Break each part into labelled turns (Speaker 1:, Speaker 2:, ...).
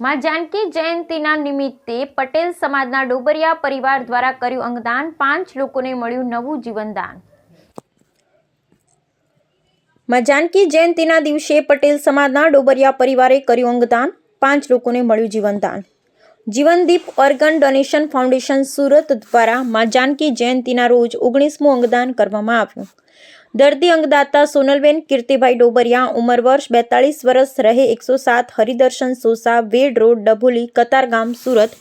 Speaker 1: માં જાનકી જયંતિના નિમિત્તે પટેલ સમાજના ડોબરિયા પરિવાર દ્વારા કર્યું અંગદાન. પાંચ લોકોને મળ્યું નવું જીવનદાન. માં જાનકી જયંતિના દિવસે પટેલ સમાજના ડોબરિયા પરિવારે કર્યું અંગદાન. પાંચ લોકોને મળ્યું જીવનદાન. Jeevandeep organ donation foundation Surat દ્વારા માં જાનકી જયંતિના રોજ ઓગણીસમું અંગદાન કરવામાં આવ્યું. દર્દી અંગદાતા સોનલબેન, કીર્તિભાઈ ડોબરિયા, ઉંમર વર્ષ બેતાળીસ વર્ષ રહે એકસો સાત, હરિદર્શન સોસા, વેડ રોડ, ડભોલી કતારગામ સુરત.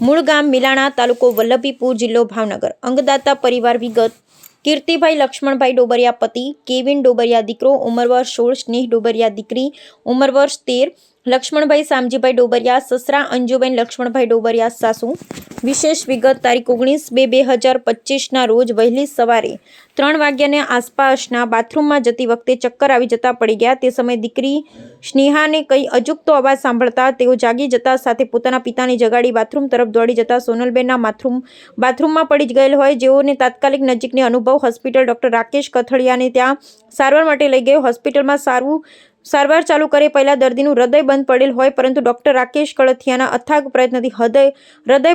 Speaker 1: મૂળ ગામ મિલાણા, તાલુકો વલ્લભીપુર, જિલ્લો ભાવનગર. અંગદાતા પરિવાર વિગત. કીર્તિભાઈ લક્ષ્મણભાઈ ડોબરિયા પતિ, કેવિન ડોબરિયા દીકરો, ઉંમર વર્ષ સોળ, સ્નેહ ડોબરિયા દીકરી, ઉંમર વર્ષ તેર, લક્ષ્મણભાઈ સામજીભાઈ ડોબરિયા, સસરા અંજુબેન લક્ષ્મણભાઈ ડોબરિયા સાસુ. વિશેષ વિગત તારીખ ઓગણીસ બે બે હજાર પચીસના રોજ વહેલી સવારે ત્રણ વાગ્યાને આસપાસના બાથરૂમમાં જતી વખતે ચક્કર આવી જતા પડી ગયા. તે સમયે દીકરી સ્નેહાને કંઈ અજુકતો અવાજ સાંભળતા તેઓ જાગી જતા સાથે પોતાના પિતાને જગાડી બાથરૂમ તરફ દોડી જતા સોનલબેનના બાથરૂમ બાથરૂમમાં પડી ગયેલ હોય. જેઓને તાત્કાલિક નજીકની અનુભવ હોસ્પિટલ ડૉક્ટર રાકેશ કથળિયાને ત્યાં સારવાર માટે લઈ ગયો. હોસ્પિટલમાં સારવું સારવાર ચાલુ કરે પહેલાં દર્દીનું હૃદય બંધ પડેલ હોય, પરંતુ ડૉક્ટર રાકેશ કળથિયાના અથાગ પ્રયત્નથી હૃદય હૃદય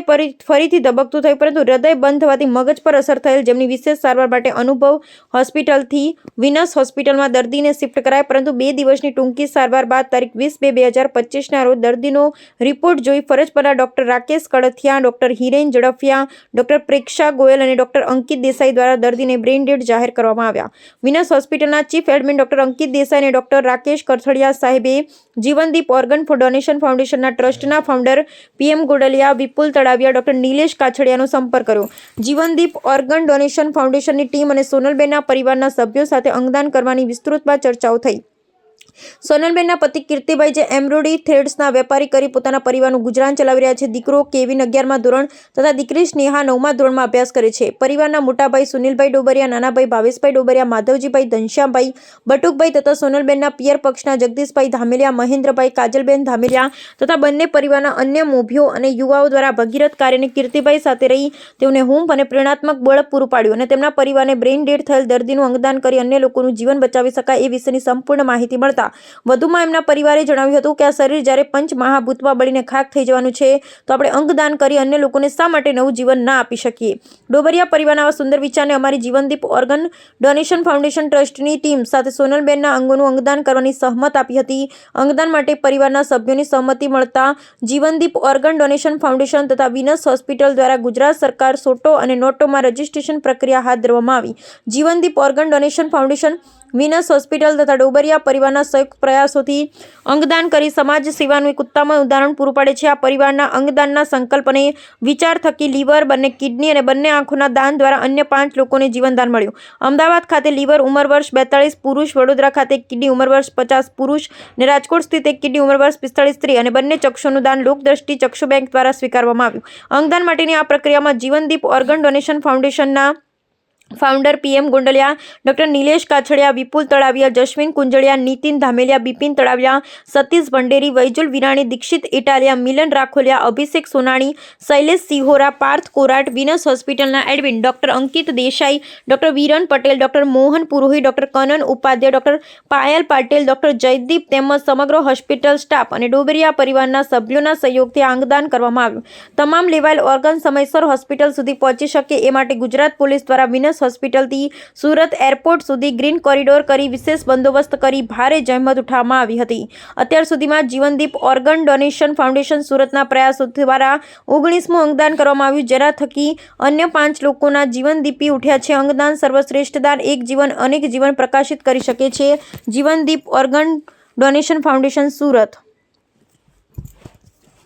Speaker 1: ફરીથી ધબકતું થયું, પરંતુ હૃદય બંધ થવાથી મગજ પર અસર થયેલ જેમની વિશેષ સારવાર માટે અનુભવ હોસ્પિટલથી વિનસ હોસ્પિટલમાં દર્દીને શિફ્ટ કરાય, પરંતુ બે દિવસની ટૂંકી સારવાર બાદ તારીખ વીસ બે બે હજાર પચીસના રોજ દર્દીનો રિપોર્ટ જોઈ ફરજ પરના doctor Rakesh Kalthiya, doctor Hiren Zadafiya doctor Preksha Goyal અને ડૉક્ટર અંકિત દેસાઈ દ્વારા દર્દીને બ્રેઇન ડેડ જાહેર કરવામાં આવ્યા. વિનસ હોસ્પિટલના chief admin doctor Ankit Desai અને ડૉક્ટર રાકેશ કરથડિયા સાહેબે જીવનદીપ ઓર્ગન ફોર ડોનેશન ફાઉન્ડેશનના ટ્રસ્ટના founder PM Godaliya, Vipul Talaviya, doctor Nilesh કાછડિયાનો સંપર્ક કર્યો. જીવનદીપ ઓર્ગન ડોનેશન ફાઉન્ડેશનની ટીમ અને સોનલબેનના પરિવારના સભ્યો સાથે અંગદાન કરવાની વિસ્તૃતમાં ચર્ચાઓ થઈ. સોનલબેનના પતિ કીર્તિભાઈ જે એમરોડી થ્રેડ્સના વેપારી કરી પોતાના પરિવારનું ગુજરાન ચલાવી રહ્યા છે, દીકરો કેવિન અગિયારમાં ધોરણ તથા દીકરી સ્નેહા નવમા ધોરણમાં અભ્યાસ કરે છે. પરિવારના મોટાભાઈ સુનિલભાઈ ડોબરિયા, નાનાભાઈ ભાવેશભાઈ ડોબરિયા, માધવજીભાઈ ઘનશ્યામભાઈ બટુકભાઈ તથા સોનલબેનના પિયર પક્ષના જગદીશભાઈ ધામેલિયા, મહેન્દ્રભાઈ કાજલબેન ધામેલિયા તથા બંને પરિવારના અન્ય મોભીઓ અને યુવાઓ દ્વારા ભગીરથ કાર્યને કીર્તિભાઈ સાથે રહી તેઓને હુંફ અને પ્રેરણાત્મક બળ પૂરું પાડ્યું અને તેમના પરિવારને બ્રેઇન ડેડ થયેલ દર્દીનું અંગદાન કરી અન્ય લોકોનું જીવન બચાવી શકાય એ વિશેની સંપૂર્ણ માહિતી મળતા વધુમાં એમના પરિવારે જણાવ્યું હતું કે આ શરીર જ્યારે પંચ મહાભૂતમાં બળીને ખાક થઈ જવાનું છે, તો આપણે અંગદાન કરી અન્ય લોકોને શા માટે નવું જીવન ના આપી શકીએ? ડોબરિયા પરિવારના આવા સુંદર વિચારને અમારી જીવનદીપ ઓર્ગન ડોનેશન ફાઉન્ડેશન ટ્રસ્ટની ટીમ સાથે સોનલબેનના અંગોનું અંગદાન કરવાની સહમત આપી હતી. અંગદાન માટે પરિવારના સભ્યોની સહમતિ મળતા જીવનદીપ ઓર્ગન ડોનેશન ફાઉન્ડેશન તથા વિનસ હોસ્પિટલ દ્વારા ગુજરાત સરકાર સોટો અને નોટોમાં રજિસ્ટ્રેશન પ્રક્રિયા હાથ ધરવામાં આવી. Jeevandeep organ donation foundation Venus hospital તથા ડોબરિયા પરિવારના સંયુક્ત પ્રયાસોથી અંગદાન કરી સમાજ સેવાનું એક ઉત્તમ ઉદાહરણ પૂરું પાડે છે. આ પરિવારના અંગદાનના સંકલ્પને વિચાર થકી લીવર, બંને કિડની અને બંને આંખોના દાન દ્વારા અન્ય પાંચ લોકોને જીવનદાન મળ્યું. અમદાવાદ ખાતે લીવર ઉંમર વર્ષ બેતાળીસ, પુરુષ વડોદરા ખાતે કિડની ઉંમર વર્ષ પચાસ, પુરુષ અને રાજકોટ સ્થિત એક કિડની ઉંમર વર્ષ પિસ્તાળીસ, સ્ત્રી અને બંને ચક્ષુનું દાન લોકદ્રષ્ટિ ચક્ષુ બેંક દ્વારા સ્વીકારવામાં આવ્યું. અંગદાન માટેની આ પ્રક્રિયામાં જીવનદીપ ઓર્ગન ડોનેશન ફાઉન્ડેશનના founder PM Gondaliya doctor Nilesh Kachhadiya Vipul Talaviya Jashvin Kunjaliya Nitin Dhameliya Bipin Talaviya Satish Bhanderi Vaijul Virani Dixit Italiya Milan Rakholiya Abhishek Sonani Shailesh Sihora Parth Korat Venus હોસ્પિટલના admin doctor Ankit Desai doctor Viran Patel doctor Mohan Purohit doctor Kanan Upadhyay doctor Payal Patel doctor Jaydeep તેમજ સમગ્ર hospital staff અને ડોબરિયા પરિવારના સભ્યોના સહયોગથી અંગદાન કરવામાં આવ્યું. તમામ લેવાયેલ ઓર્ગન સમયસર હોસ્પિટલ સુધી પહોંચી શકે એ માટે ગુજરાત પોલીસ દ્વારા વિનસ હોસ્પિટલથી સુરત એરપોર્ટ સુધી ગ્રીન કોરિડોર કરી વિશેષ બંદોબસ્ત કરી ભારે જહેમત ઉઠાવવામાં આવી હતી. અત્યાર સુધીમાં જીવનદીપ ઓર્ગન ડોનેશન ફાઉન્ડેશન સુરતના પ્રયાસો દ્વારા ઓગણીસમું અંગદાન કરવામાં આવ્યું, જેના થકી અન્ય પાંચ લોકોના જીવન દીપી ઉઠ્યા છે. અંગદાન સર્વશ્રેષ્ઠ દાન એક જીવન, અનેક જીવન પ્રકાશિત કરી શકે છે. Jeevandeep organ donation foundation Surat